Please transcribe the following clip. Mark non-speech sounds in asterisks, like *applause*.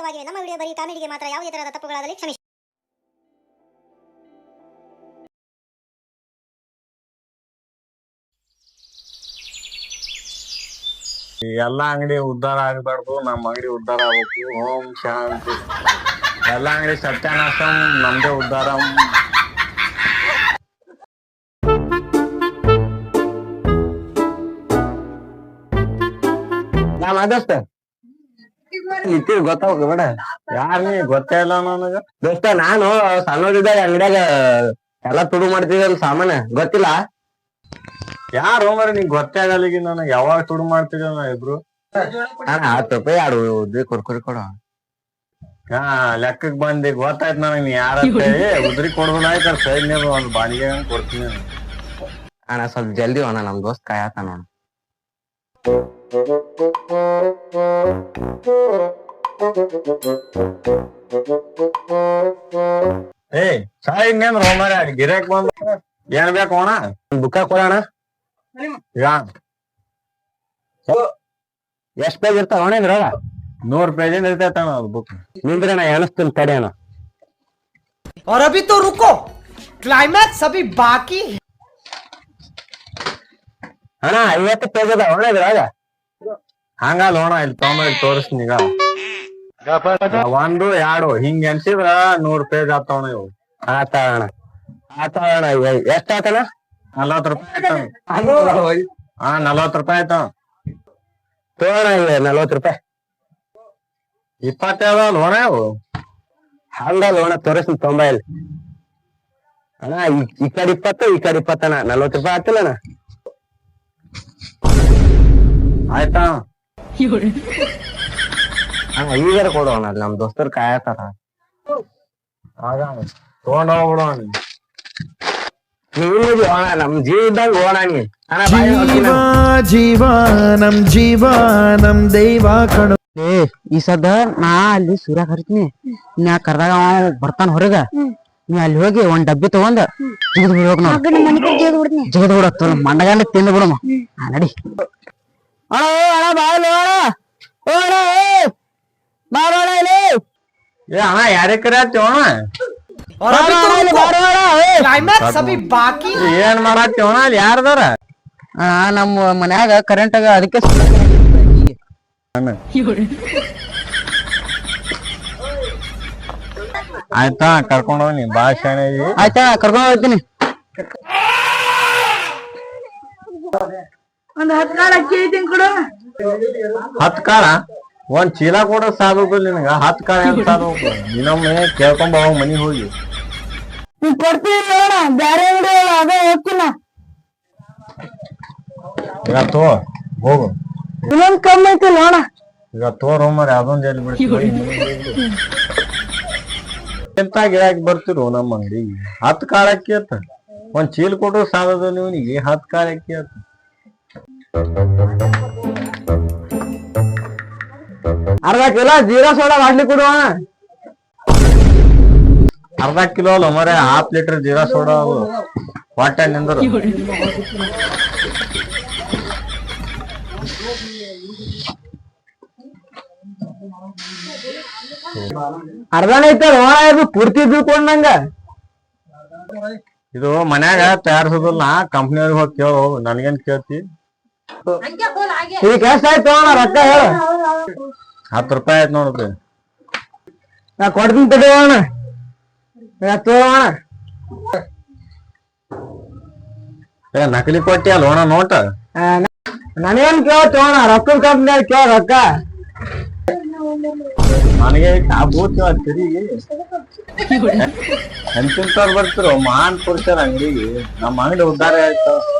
ಖಂಡಿತವಾಗಿಯೂ ನಮ್ಮ ವಿಡಿಯೋ ಬರೀ ಕಾಮಿಡಿಗೆ ಮಾತ್ರ, ಯಾವುದೇ ತರಹದ ತಪ್ಪುಗಳಾದಲ್ಲಿ ಕ್ಷಮಿಸಿ. ಎಲ್ಲಾ ಅಂಗಡಿ ಉದ್ಧಾರ ಆಗ್ಬಾರ್ದು, ನಮ್ಮ ಅಂಗಡಿ ಉದ್ಧಾರ ಆಗ್ಬೇಕು. ಓಂ ಶಾಂತಿ. ಎಲ್ಲಾ ಅಂಗಡಿ ಸತ್ಯಾನಾಶಂ, ನಮ್ದೇ ಉದ್ಧಾರ. ನಾ ಅದಷ್ಟ ನಿಂತಿದ್ ಗೊತ್ತಾಗ ಬೇಡ. ಯಾರ್ ನೀ ಗೊತ್ತೇ ಇಲ್ಲ ನನಗ. ದೋಸ್ತ, ನಾನು ಸಣ್ಣದಿದ್ದಾಗ ಅಂಗಡ್ಯಾಗ ಎಲ್ಲಾ ತುಡು ಮಾಡ್ತಿದನ್ ಸಾಮಾನ್ಯ. ಗೊತ್ತಿಲ್ಲ? ಯಾರು ಹೋಮರಿ ನಿಂಗ್ ಗೊತ್ತೇ ಆಗಲ್ಲ ಈಗ ನನಗೆ. ಯಾವಾಗ ತುಡು ಮಾಡ್ತಿದ್ದೆ ಇಬ್ರು? ಹತ್ತು ರೂಪಾಯಿ ಎರಡು ಉದ್ರಿ ಕುರ್ಕುರಿ ಕೊಡ. ಹಾ, ಲೆಕ್ಕಕ್ ಬಂದಿ. ಗೊತ್ತಾಯ್ತು ನನಗ್ ನೀ ಯಾರ ಉದ್ರಿ ಕೊಡ್ಬೋದಾಯ್ತು ಸೈಡ್ ಒಂದ್ ಬಾಡಿಗೆ ಕೊಡ್ತೀನಿ. ಅಣ್ಣ, ಸ್ವಲ್ಪ ಜಲ್ದಿ ಅಣ್ಣ ನಮ್ ದೋಸ್ತ ಕಾಯತ್ತ ನೋಡ. ಏಯ್ ಸೈಡ್ ನೇಂದ್ರ ಹೋಮರಿ ಗಿರಾಕ್ ಬಂದ್ ಏನ್ ಬೇಕು ಅಣ್ಣ ಬುಕ್ಕ ಕೊಡೋಣ ಯಾ ಎಷ್ಟ್ ಪೇಜ್ ಇರ್ತಾವ ಅಣ್ಣ ಇದ್ರೊಳಗ ನೂರ್ ಪೇಜಿಂದ ಇರ್ತೈತೆ ಅಣ್ಣ ಅದು ಬುಕ್ ನಿಂದ್ರೆ ನಾ ಎಣಿಸ್ತೀನಿ ತಡಿ ಅಣ್ಣ और अभी तो रुको क्लाइमैक्स अभी बाकी है ಅಣ್ಣ ಐವತ್ತು ಪೇಜ್ ಅದಾವ ಅಣ್ಣ ಇದ್ರಾಗ? ಹಂಗಲ್ಲ ನೋಡ ಇಲ್ಲಿ ತೊಗೊಂಬ ತೋರಿಸ್ತೀನಿ ಈಗ. ಒಂದು ಎರಡು ಹಿಂಗ್ ಎನ್ಸಿದ್ರ ನೂರ್ ಪೇಜ್ ಆಗ್ತಾವಣ ಇವು ಆತ ಅಣ್ಣ. ಆತ ಅಣ್ಣ ಎಷ್ಟ ಆತನ ನಲವತ್ ರೂಪಾಯಿ ಆಯ್ತಾವ ಹಾ ನಲವತ್ ರೂಪಾಯಿ ಆಯ್ತಾವ ತೋಣ ಇವೆ ನಲ್ವತ್ ರೂಪಾಯಿ. ಇಪ್ಪತ್ತೇಳು ಲೋಣ ಇವು ಹಂಗಲ್ಲ ಲೋಣ ತೋರಿಸ್ತೀನಿ ತೊಂಬೈಲ್ ಇಲ್ಲಿ. ಅಣ್ಣ ಈ- ಕಡೆ ಇಪ್ಪತ್ತು ಈ ಕಡೆ ಇಪ್ಪತ್ತಣ್ಣ ನಲ್ವತ್ ರೂಪಾಯಿ ಆಗ್ತಿಲ್ಲ ಅಣ್ಣ. ಆಯ್ತಾ? ಹಂಗ ಈಗಾರ ಕೊಡೋಣ ನಮ್ ದೋಸ್ತರು ಕಾಯತಾರ. ಆಗ ತಗೊಂಡ್ ಹೋಗ್ಬಿಡು ನೀವು ಅಣ್ಣ? ನಮ್ ಜೀವ ಇದ್ದಂಗ ಹೋಗೋಣ ನೀ ಅಣ್ಣ ಬಾಯಿ ನೋಡ್ತೀನಿ ಜೀವ ಜೀವ ನಮ್ ಜೀವ ನಮ್ ದೈವ ಕಣ. ಏ ಈ ಸದ ನಾ ಅಲ್ಲಿ ಸೂರ್ಯ ಕರಿತೀನಿ ನಾ ಕರ್ದಾಗ ಅವ ಬರ್ತಾನ ಹೊರಗ. ನೀ ಅಲ್ಲಿ ಹೋಗಿ ಒಂದ್ ಡಬ್ಬಿ ತಗೊಂಡ್ ಜಿಗದ್ ಬಿಡ್ಬೇಕು ನಾವು ಮಗನ ತಿಂದು ಬಿಡಮ್ಮ ಆ ನಡಿ. ಅಣ್ಣ ಏ ಅಣ್ಣ ಓ ಅಣ್ಣ. ಏ ಏ. ಬಾಕಿ. ಏನ್ ಮಾಡತ್ತೆ ಅಣ್ಣ ಅಲ್ಲಿ ಯಾರದಾರ ಆ ನಮ್ಮ ಮನ್ಯಾಗ ಕರೆಂಟ್ ಅದಕ್ಕೆ ಆಯ್ತಾ ಕರ್ಕೊಂಡ್ ಹೋಗಿ ಬಾಳ ಶಾಣೆ. ಆಯ್ತಾ ಕರ್ಕೊಂಡ್ ಹೋಗ್ತೀನಿ. ಹತ್ ಕಾಳ ಒಂದ್ ಚೀಲ ಕೊಡ ಸಾಧು ನಿನಗ. ಹತ್ ಕಾಳ ಏನ್ ಸಾಧು ಇನ್ನೊಮ್ಮೆ ಕೇಳ್ಕೊಂಡ್ ಹೋಗ್. ಮನಿ ಹೋಗಿ ನೀನ್ ಕೊಡ್ತೀನಿ ನೋಡ ಈಗ ತೋ ಹೋಗು. ಇನ್ನೊಂದ್ ಕಮ್ಮಿ ಐತಿ ನೋಡ. ಈಗ ತೋರ್ ಹೋಮರ್ ಅದೊಂದ್ ಎಲ್ಲಿ ಬಿಡ್ತೀವಿ? *laughs* ಎಂತ ಗಿಡಕ್ ಬರ್ತಿರು ನಮ್ಮ ಅಂಗಡಿಗೆ? ಹತ್ ಕಾಳಕ್ಕೆ ಅತ್ತ. ಒಂದ್ ಚೀಲ ಕೊಟ್ರು ಸಾಲದ ನೀವನಿಗೆ ಹತ್ ಕಾಳಕ್ಕೆ ಅತ್ತ. ಅರ್ಧ ಕಿಲೋ ಜೀರಾ ಸೋಡಾ ಮಾಡ್ಲಿ ಕೊಡುವ ಅರ್ಧ ಕಿಲೋ ಅಲ್ಲ ಮರೇ ಹಾಫ್ ಲೀಟರ್ ಜೀರಾ ಸೋಡಾ ಅದು. ಹೊಟ್ಟೆ ನಿಂದ್ರು. ಅರ್ಧನ ಐತೆ ನೋಡ ಇದು ಪೂರ್ತಿ ತಿಳ್ಕೊಂಡಂಗ ಇದು ಮನ್ಯಾಗ ತಯಾರಿಸೋದಿಲ್ಲ ಕಂಪ್ನಿಯವ್ರಿಗೆ ಹೋಗಿ ಕೇಳು ನನ್ಗೇನ್ ಕೇಳ್ತಿ? ಈಗ ಎಷ್ಟಾಯ್ತು ಅಣ್ಣ ರೊಕ್ಕ ಹೇಳು. ಹತ್ತು ರೂಪಾಯಿ ಆಯ್ತು ನೋಡ್ರಿ. ನಾ ಕೊಡ್ತೀನಿ ಅಣ್ಣ. ತಗೋ ಅಣ್ಣ. ಏ ನಕಲಿ ಕೊಟ್ಟಿ ಅಲ್ಲ ನೋಟ? ನನಗೇನ್ ಕೇಳ್ತು ಅಣ್ಣ ರೊಕ್ಕದ ಕಂಪ್ನಿಯಾಗ ಕೇಳ ರೊಕ್ಕ. ನನಗೆ ಕಾಬೂತ್ ತಿರುಗಿ. ಎಂತಿಂತವ್ರು ಬರ್ತಿರೋ ಮಾನ್ ಕೊಡ್ತಾರ ಅಂಗಡಿಗೆ. ನಮ್ಮ ಅಂಗಡಿ ಉದ್ದಾರ ಆಯ್ತು.